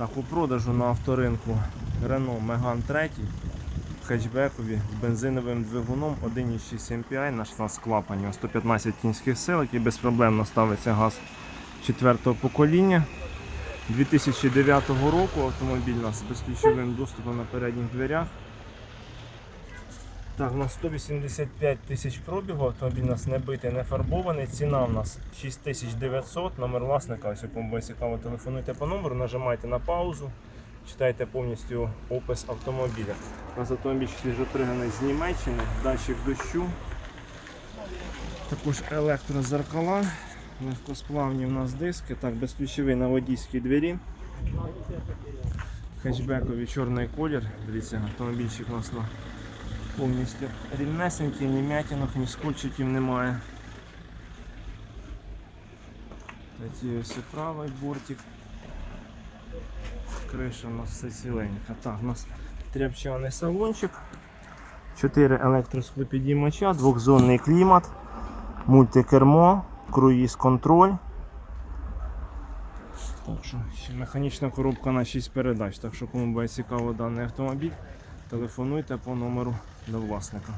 Так, у продажу на авторинку Renault Megane 3 хетчбекові з бензиновим двигуном 1.6 MPI на 16 клапанів, 115 кінських сил, який безпроблемно ставиться газ 4-го покоління. 2009 року автомобіль у нас з безключовим доступом на передніх дверях. Так, у нас 185 тисяч пробігу, автомобіль у нас не битий, не фарбований. Ціна у нас 6900, номер власника, ось кому буде цікаво, телефонуйте по номеру, нажимайте на паузу, читайте повністю опис автомобіля. У нас автомобіль свіжо пригнаний з Німеччини, датчик дощу. Також електрозеркала, легкосплавні у нас диски, так, безключовий на водійській двері. Хетчбековий чорний колір. Дивіться, автомобільчик у нас на повністю рівнесенький, ні м'ятінок, ні скотчиків немає. Тоді ось і правий бортик. Криша у нас все ціленька. Так, у нас тряпчаний салончик. 4 електросклопідіймача, двохзонний клімат, мультикермо, круїз контроль. Механічна коробка на 6 передач. Так що кому буде цікаво даний автомобіль, телефонуйте по номеру до власника.